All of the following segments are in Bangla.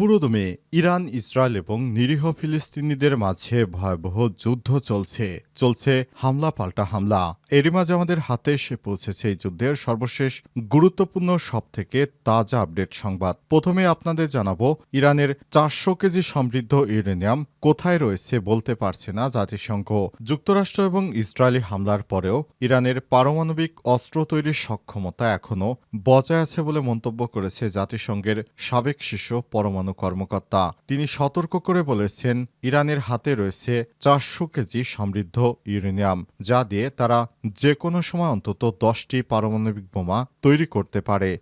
পুরোদমে ইরান, ইসরায়েল এবং নিরীহ ফিলিস্তিনিদের মাঝে ভয়াবহ যুদ্ধ চলছে। চলছে হামলা, পাল্টা হামলা। এরই মাঝে আমাদের হাতে এসে পৌঁছেছে এই যুদ্ধের সর্বশেষ গুরুত্বপূর্ণ সব থেকে তাজা আপডেট সংবাদ। প্রথমে আপনাদের জানাব, ইরানের চারশো কেজি সমৃদ্ধ ইউরেনিয়াম কোথায় রয়েছে বলতে পারছে না জাতিসংঘ। যুক্তরাষ্ট্র এবং ইসরায়েলি হামলার পরেও ইরানের পারমাণবিক অস্ত্র তৈরির সক্ষমতা এখনও বজায় আছে বলে মন্তব্য করেছে জাতিসংঘের সাবেক শীর্ষ পরমাণু কর্মকর্তা। তিনি সতর্ক করে বলেছেন, ইরানের হাতে রয়েছে চারশো কেজি সমৃদ্ধ ইউরেনিয়াম, যা দিয়ে তারা যে কোনো সময় অন্তত দশটি পারমাণবিক বোমা তৈরি করতে পারে।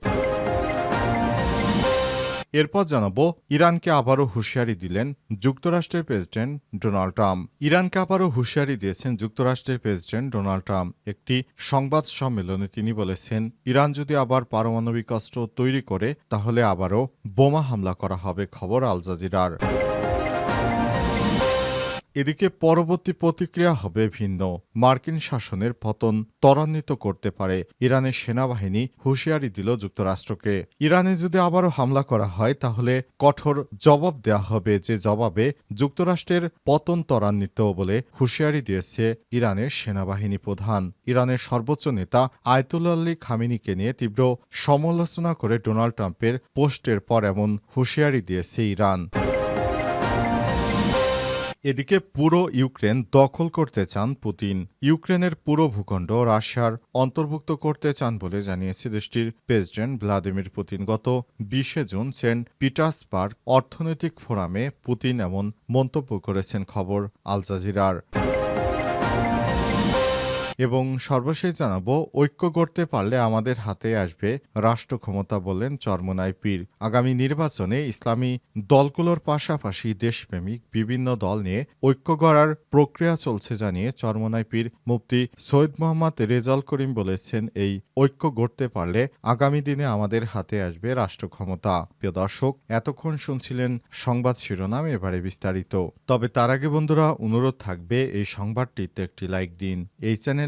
এরপর জানাব, ইরানকে আবারও হুঁশিয়ারি দিলেন যুক্তরাষ্ট্রের প্রেসিডেন্ট ডোনাল্ড ট্রাম্প। ইরানকে আবারও হুঁশিয়ারি দিয়েছেন যুক্তরাষ্ট্রের প্রেসিডেন্ট ডোনাল্ড ট্রাম্প। একটি সংবাদ সম্মেলনে তিনি বলেছেন, ইরান যদি আবার পারমাণবিক অস্ত্র তৈরি করে, তাহলে আবারও বোমা হামলা করা হবে, খবর আল জাজিরার। এদিকে পরবর্তী প্রতিক্রিয়া হবে ভিন্ন। মার্কিন শাসনের পতন ত্বরান্বিত করতে পারে। ইরানের সেনাবাহিনী হুঁশিয়ারি দিল যুক্তরাষ্ট্রকে। ইরানে যদি আবারও হামলা করা হয়, তাহলে কঠোর জবাব দেয়া হবে যে জবাবে যুক্তরাষ্ট্রের পতন ত্বরান্বিত বলে হুঁশিয়ারি দিয়েছে ইরানের সেনাবাহিনী প্রধান। ইরানের সর্বোচ্চ নেতা আয়তুল্লাহ আলী খামিনিকে নিয়ে তীব্র সমালোচনা করে ডোনাল্ড ট্রাম্পের পোস্টের পর এমন হুঁশিয়ারি দিয়েছে ইরান। এদিকে পুরো ইউক্রেন দখল করতে চান পুতিন। ইউক্রেনের পুরো ভূখণ্ড রাশিয়ার অন্তর্ভুক্ত করতে চান বলে জানিয়েছে দেশটির প্রেসিডেন্ট ভ্লাদিমির পুতিন। গত বিশে জুন সেন্ট পিটার্সবার্গ অর্থনৈতিক ফোরামে পুতিন এমন মন্তব্য করেছেন খবর আল জাজিরার। এবং সর্বশেষ জানাব, ঐক্য করতে পারলে আমাদের হাতে আসবে রাষ্ট্র ক্ষমতা বললেন চরমনাই পীর। আগামী নির্বাচনে ইসলামী দলগুলোর পাশাপাশি দেশপ্রেমিক বিভিন্ন দল নিয়ে ঐক্য গড়ার প্রক্রিয়া চলছে জানিয়ে চরমনাই পীর মুফতি সৈয়দ মোহাম্মদ রেজাল করিম বলেছেন, এই ঐক্য গড়তে পারলে আগামী দিনে আমাদের হাতে আসবে রাষ্ট্র ক্ষমতা প্রিয় দর্শক, এতক্ষণ শুনছিলেন সংবাদ শিরোনাম, এবারে বিস্তারিত। তবে তার আগে বন্ধুরা, অনুরোধ থাকবে এই সংবাদটিতে একটি লাইক দিন। এই চ্যানেল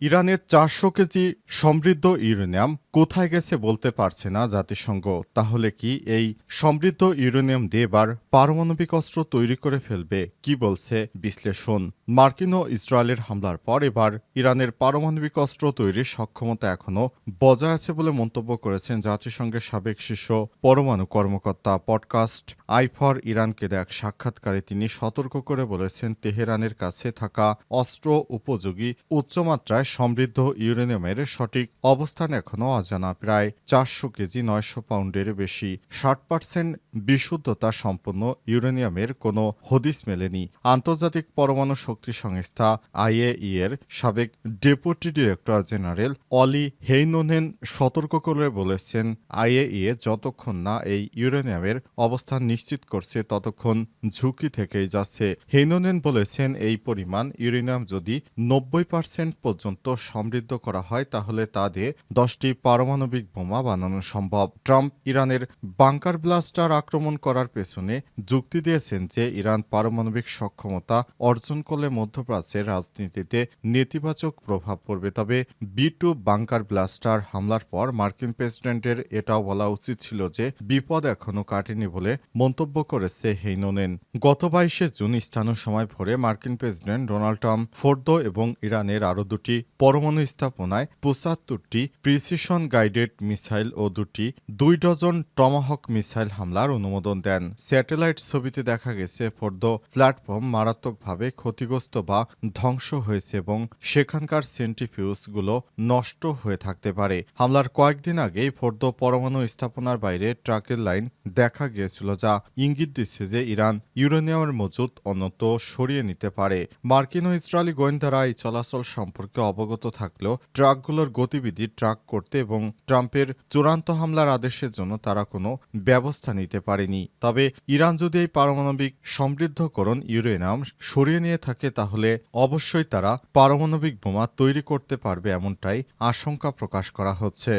ইরানের চারশো কেজি সমৃদ্ধ ইউরেনিয়াম কোথায় গেছে বলতে পারছে না জাতিসংঘ। তাহলে কি এই সমৃদ্ধ ইউরেনিয়াম দিয়ে এবার পারমাণবিক অস্ত্র তৈরি করে ফেলবে, কি বলছে বিশ্লেষণ। মার্কিন ও ইসরায়েলের হামলার পর এবার ইরানের পারমাণবিক অস্ত্র তৈরির সক্ষমতা এখনও বজায় আছে বলে মন্তব্য করেছেন জাতিসংঘের সাবেক শীর্ষ পরমাণু কর্মকর্তা পডকাস্ট আইফর ইরানকে এক সাক্ষাৎকারে তিনি সতর্ক করে বলেছেন, তেহরানের কাছে থাকা অস্ত্র উপযোগী উচ্চমাত্রায় সমৃদ্ধ ইউরেনিয়ামের সঠিক অবস্থান এখনও অজানা। প্রায় চারশো কেজি নয়শো পাউন্ডের বেশি। ষাট পার্সেন্ট বিশুদ্ধতা সম্পন্ন ইউরেনিয়ামের কোনো হদিস মেলেনি। আন্তর্জাতিক পরমাণু শক্তি সংস্থা আইএই এর সাবেক ডেপুটি ডিরেক্টর জেনারেল অলি হেইনোনেন সতর্ক করে বলেছেন, আইএই এ যতক্ষণ না এই ইউরেনিয়ামের অবস্থান নিশ্চিত করছে, ততক্ষণ ঝুঁকি থেকেই যাচ্ছে। হেইনোনেন বলেছেন, এই পরিমাণ ইউরেনিয়াম যদি নব্বই পার্সেন্ট পর্যন্ত সমৃদ্ধ করা হয়, তাহলে তা দিয়ে দশটি পারমাণবিক বোমা বানানো সম্ভব। ট্রাম্প ইরানের বাংকার ব্লাস্টার আক্রমণ করার পেছনে যুক্তি দিয়েছেন যে ইরান পারমাণবিক সক্ষমতা অর্জন করলে মধ্যপ্রাচ্যের রাজনীতিতে নেতিবাচক প্রভাব পড়বে। তবে বি টু বাংকার ব্লাস্টার হামলার পর মার্কিন প্রেসিডেন্টের এটাও বলা উচিত ছিল যে বিপদ এখনও কাটেনি বলে মন্তব্য করেছে হেইনোনেন। গত বাইশে জুন স্থানীয় সময় ভোরে মার্কিন প্রেসিডেন্ট ডোনাল্ড ট্রাম্প ফোর্দো এবং ইরানের আরও দুটি পরমাণু স্থাপনায় পঁচাত্তরটি প্রিসিশন গাইডেড মিসাইল ও দুটি দুই ডজন টমাহক মিসাইল হামলার অনুমোদন দেন। স্যাটেলাইট ছবিতে দেখা গেছে ফোর্দ প্ল্যাটফর্ম মারাত্মকভাবে ক্ষতিগ্রস্ত বা ধ্বংস হয়েছে এবং সেখানকার সেন্টিফিউজগুলো নষ্ট হয়ে থাকতে পারে। হামলার কয়েকদিন আগেই ফোর্দ পরমাণু স্থাপনার বাইরে ট্রাকের লাইন দেখা গিয়েছিল, যা ইঙ্গিত দিচ্ছে যে ইরান ইউরেনিয়ামের মজুত অন্যত সরিয়ে নিতে পারে। মার্কিন ও ইসরায়েলি গোয়েন্দারা এই চলাচল সম্পর্কে অবগত থাকলেও ট্রাকগুলোর গতিবিধি ট্রাক করতে এবং ট্রাম্পের চূড়ান্ত হামলার আদেশের জন্য তারা কোনো ব্যবস্থা নিতে পারেনি। তবে ইরান যদি এই পারমাণবিক সমৃদ্ধকরণ ইউরেনাম সরিয়ে নিয়ে থাকে, তাহলে অবশ্যই তারা পারমাণবিক বোমা তৈরি করতে পারবে এমনটাই আশঙ্কা প্রকাশ করা হচ্ছে।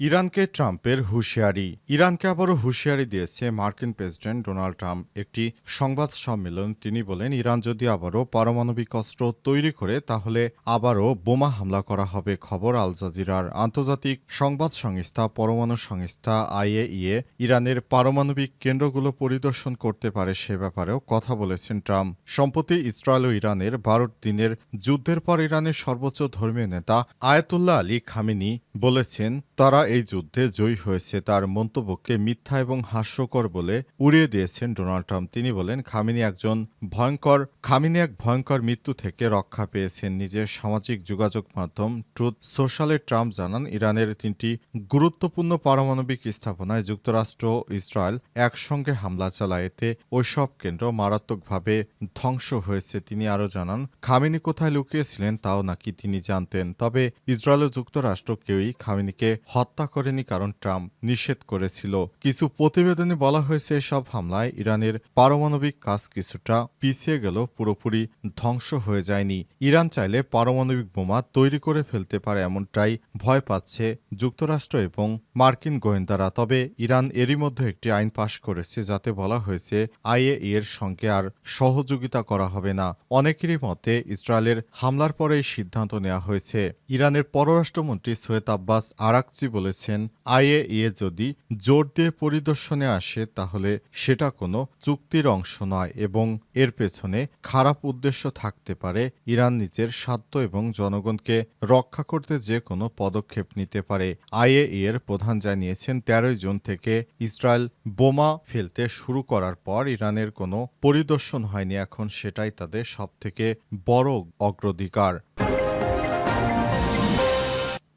ইরানকে ট্রাম্পের হুঁশিয়ারি। ইরানকে আবারও হুঁশিয়ারি দিয়েছে মার্কিন প্রেসিডেন্ট ডোনাল্ড ট্রাম্প। একটি সংবাদ সম্মেলন তিনি বলেন, ইরান যদি আবারও পারমাণবিক অস্ত্র তৈরি করে, তাহলে আবারও বোমা হামলা করা হবে, খবর আল জাজিরার। আন্তর্জাতিক সংবাদ সংস্থা, পরমাণু সংস্থা, আইএইএ, ইরানের পারমাণবিক কেন্দ্রগুলো পরিদর্শন করতে পারে সে ব্যাপারেও কথা বলেছেন ট্রাম্প। সম্প্রতি ইসরায়েল ও ইরানের বারো দিনের যুদ্ধের পর ইরানের সর্বোচ্চ ধর্মীয় নেতা আয়াতুল্লাহ আলী খামিনি বলেছেন, তারা এই যুদ্ধে জয়ী হয়েছে তার মন্তব্যকে মিথ্যা এবং হাস্যকর বলে উড়িয়ে দিয়েছেন ডোনাল্ড ট্রাম্প। তিনি বলেন, খামিনি একজন ভয়ঙ্কর, খামিনি এক ভয়ঙ্কর মৃত্যু থেকে রক্ষা পেয়েছেন। নিজের সামাজিক যোগাযোগ মাধ্যম ট্রুথ সোশ্যালে ট্রাম্প জানান, ইরানের তিনটি গুরুত্বপূর্ণ পারমাণবিক স্থাপনায় যুক্তরাষ্ট্র ও ইসরায়েল একসঙ্গে হামলা চালায়। এতে ওইসব কেন্দ্র মারাত্মকভাবে ধ্বংস হয়েছে। তিনি আরও জানান, খামিনি কোথায় লুকিয়েছিলেন তাও নাকি তিনি জানতেন। তবে ইসরায়েল ও যুক্তরাষ্ট্র কেউই খামিনিকে হত্যা করেনি কারণ ট্রাম্প নিষেধ করেছিল। কিছু প্রতিবেদনে বলা হয়েছে, এসব হামলায় ইরানের পারমাণবিক কাজ কিছুটা পিছিয়ে গেল পুরোপুরি ধ্বংস হয়ে যায়নি। ইরান চাইলে পারমাণবিক বোমা তৈরি করে ফেলতে পারে এমনটাই ভয় পাচ্ছে যুক্তরাষ্ট্র এবং মার্কিন গোয়েন্দারা। তবে ইরান এরই মধ্যে একটি আইন পাশ করেছে, যাতে বলা হয়েছে আইএ এর সঙ্গে আর সহযোগিতা করা হবে না। অনেকেরই মতে, ইসরায়েলের হামলার পরে এই সিদ্ধান্ত নেওয়া হয়েছে। ইরানের পররাষ্ট্রমন্ত্রী সৈয়দ আব্বাস আরাকচি বলেছেন আইএইএ যদি জোর দিয়ে পরিদর্শনে আসে, তাহলে সেটা কোনো চুক্তির অংশ নয় এবং এর পেছনে খারাপ উদ্দেশ্য থাকতে পারে ইরান নিজের স্বার্থ এবং জনগণকে রক্ষা করতে যে কোনো পদক্ষেপ নিতে পারে। আইএই এর প্রধান জানিয়েছেন, তেরোই জুন থেকে ইসরায়েল বোমা ফেলতে শুরু করার পর ইরানের কোনো পরিদর্শন হয়নি। এখন সেটাই তাদের সবথেকে বড় অগ্রাধিকার।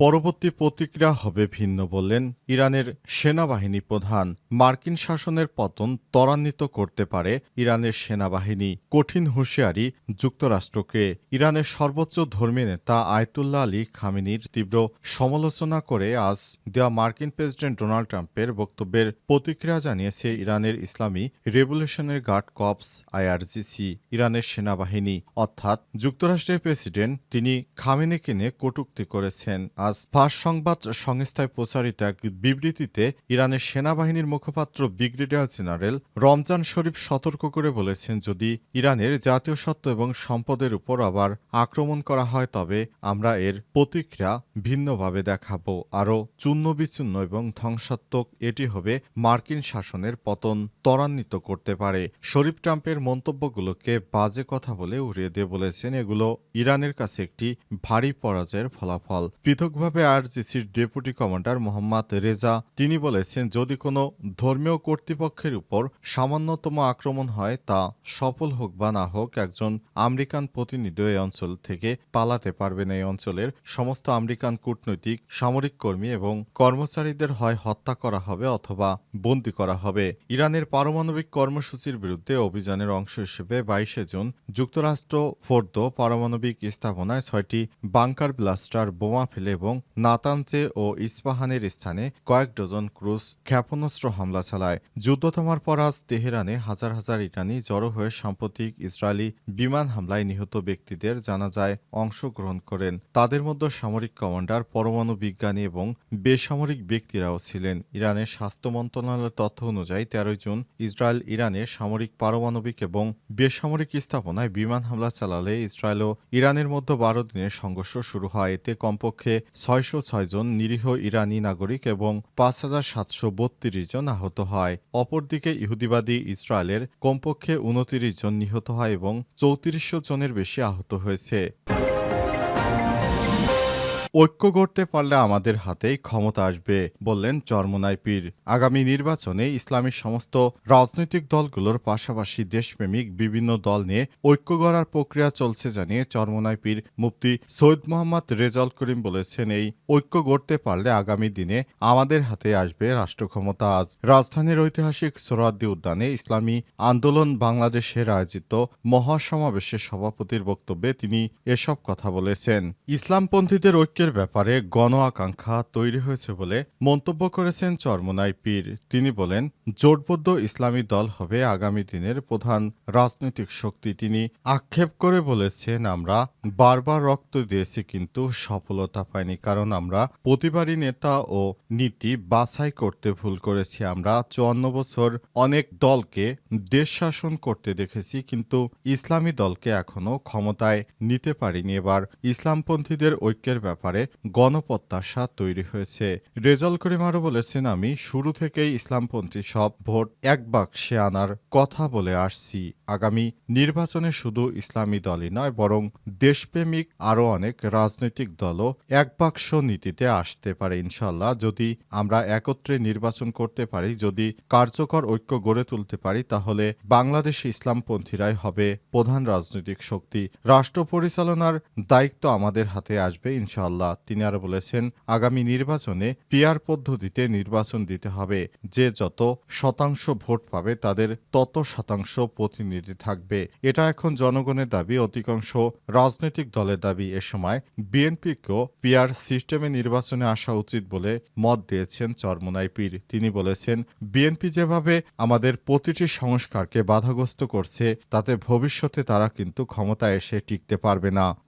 পরবর্তী প্রতিক্রিয়া হবে ভিন্ন বললেন ইরানের সেনাবাহিনী প্রধান। মার্কিন শাসনের পতন ত্বরান্বিত করতে পারে ইরানের সেনাবাহিনী। কঠিন হুঁশিয়ারি যুক্তরাষ্ট্রকে। ইরানের সর্বোচ্চ ধর্মী নেতা আয়তুল্লাহ আলী খামিনির তীব্র সমালোচনা করে আজ দেওয়া মার্কিন প্রেসিডেন্ট ডোনাল্ড ট্রাম্পের বক্তব্যের প্রতিক্রিয়া জানিয়েছে ইরানের ইসলামী রেভলিউশনের গার্ড কপস আইআরজিসি, ইরানের সেনাবাহিনী। অর্থাৎ যুক্তরাষ্ট্রের প্রেসিডেন্ট তিনি খামিনিকে নিয়ে কটূক্তি করেছেন। আজ ফাঁস সংবাদ সংস্থায় প্রচারিত এক বিবৃতিতে ইরানের সেনাবাহিনীর মুখপাত্র ব্রিগেডিয়ার জেনারেল রমজান শরীফ সতর্ক করে বলেছেন, যদি ইরানের জাতীয় সত্ত্ব এবং সম্পদের উপর আবার আক্রমণ করা হয়, তবে আমরা এর প্রতিক্রিয়া ভিন্নভাবে দেখাবো। আরও চূর্ণ বিচ্ছিন্ন এবং ধ্বংসাত্মক এটি হবে মার্কিন শাসনের পতন ত্বরান্বিত করতে পারে। শরীফ ট্রাম্পের মন্তব্যগুলোকে বাজে কথা বলে উড়িয়ে দিয়ে বলেছেন, এগুলো ইরানের কাছে একটি ভারী পরাজয়ের ফলাফল। পৃথকভাবে আরজিসির ডেপুটি কমান্ডার মোহাম্মদ রেজা, তিনি বলেছেন, যদি কোনো ধর্মীয় কর্তৃপক্ষের উপর সামান্যতম আক্রমণ হয়, তা সফল হোক বা না হোক, একজন আমেরিকান প্রতিনিধি এই অঞ্চল থেকে পালাতে পারবেন এই অঞ্চলের সমস্ত আমেরিকান কূটনৈতিক, সামরিক কর্মী এবং কর্মচারীদের হয় হত্যা করা হবে অথবা বন্দী করা হবে। ইরানের পারমাণবিক কর্মসূচির বিরুদ্ধে অভিযানের অংশ হিসেবে বাইশে জুন যুক্তরাষ্ট্র ফোর্দ পারমাণবিক স্থাপনায় ছয়টি বাংকার ব্লাস্টার বোমা ফেলে এবং নাতানচে ও ইস্পাহানের স্থানে কয়েক ডজন ক্রুজ ক্ষেপণাস্ত্র হামলা চালায়। যুদ্ধ থামার পর আজ তেহরানে হাজার হাজার ইরানি জড়ো হয়ে সাম্প্রতিক ইসরায়েলি বিমান হামলায় নিহত ব্যক্তিদের জানাজায় অংশগ্রহণ করেন। তাদের মধ্যে সামরিক কমান্ডার, পরমাণু বিজ্ঞানী এবং বেসামরিক ব্যক্তিরাও ছিলেন। ইরানের স্বাস্থ্য মন্ত্রণালয়ের তথ্য অনুযায়ী তেরোই জুন ইসরায়েল ইরানের সামরিক পারমাণবিক এবং বেসামরিক স্থাপনায় বিমান হামলা চালালে ইসরায়েল ও ইরানের মধ্যে বারো দিনের সংঘর্ষ শুরু হয়। এতে কমপক্ষে ছয়শো ছয় জন নিরীহ ইরানি নাগরিক এবং পাঁচ হাজার সাতশো বত্রিশ জন আহত হয়। অপরদিকে ইহুদিবাদী ইসরায়েলের কমপক্ষে উনতিরিশ জন নিহত হয় এবং চৌত্রিশশো জনের বেশি আহত হয়েছে। ঐক্য গড়তে পারলে আমাদের হাতেই ক্ষমতা আসবে, বললেন চরমোনাই পীর। আগামী নির্বাচনে ইসলামী সমস্ত রাজনৈতিক দলগুলোর পাশাপাশি দেশপ্রেমিক বিভিন্ন দল নিয়ে ঐক্য গড়ার প্রক্রিয়া চলছে জানিয়ে চরমোনাই পীর মুফতি সৈয়দ মোহাম্মদ রেজাল করিম বলেছেন, এই ঐক্য গড়তে পারলে আগামী দিনে আমাদের হাতে আসবে রাষ্ট্র ক্ষমতা আজ রাজধানীর ঐতিহাসিক সোরাদ্দি উদ্যানে ইসলামী আন্দোলন বাংলাদেশের আয়োজিত মহাসমাবেশের সভাপতির বক্তব্যে তিনি এসব কথা বলেছেন। ইসলামপন্থীদের ঐক্যের ব্যাপারে গণ আকাঙ্ক্ষা তৈরি হয়েছে বলে মন্তব্য করেছেন চরমোনাই পীর। তিনি বলেন, জোটবদ্ধ ইসলামী দল হবে আগামী দিনের প্রধান রাজনৈতিক শক্তি। তিনি আক্ষেপ করে বলেছেন, আমরা বারবার রক্ত দিয়েছি কিন্তু সফলতা পাইনি কারণ আমরা প্রতিবারই নেতা ও নীতি বাছাই করতে ভুল করেছি। আমরা চুয়ান্ন বছর অনেক দলকে দেশ শাসন করতে দেখেছি কিন্তু ইসলামী দলকে এখনও ক্ষমতায় নিতে পারিনি। এবার ইসলামপন্থীদের ঐক্যের ব্যাপারে গণপ্রত্যাশা তৈরি হয়েছে। রেজাল করিম আরও বলেছেন, আমি শুরু থেকেই ইসলামপন্থী, সব ভোট এক বাক্সে আনার কথা বলে আসছি। আগামী নির্বাচনে শুধু ইসলামী দলই নয়, বরং দেশপ্রেমিক আরও অনেক রাজনৈতিক দলও এক বাক্স নীতিতে আসতে পারে ইনশাল্লাহ যদি আমরা একত্রে নির্বাচন করতে পারি, যদি কার্যকর ঐক্য গড়ে তুলতে পারি, তাহলে বাংলাদেশে ইসলামপন্থীরাই হবে প্রধান রাজনৈতিক শক্তি। রাষ্ট্র পরিচালনার দায়িত্ব আমাদের হাতে আসবে ইনশাআল্লাহ তিনি আরও বলেছেন, আগামী নির্বাচনে পিয়ার পদ্ধতিতে নির্বাচন দিতে হবে। যে যত শতাংশ ভোট পাবে, তাদের তত শতাংশ প্রতিনিধি থাকবে। এটা এখন জনগণের দাবি, অধিকাংশ রাজনৈতিক দলের দাবি। এ সময় বিএনপিকেও পিয়ার সিস্টেমে নির্বাচনে আসা উচিত বলে মত দিয়েছেন চরমোনাই পীর। তিনি বলেছেন, বিএনপি যেভাবে আমাদের প্রতিটি সংস্কারকে বাধাগ্রস্ত করছে, তাতে ভবিষ্যতে তারা কিন্তু ক্ষমতায় এসে টিকতে পারবে না।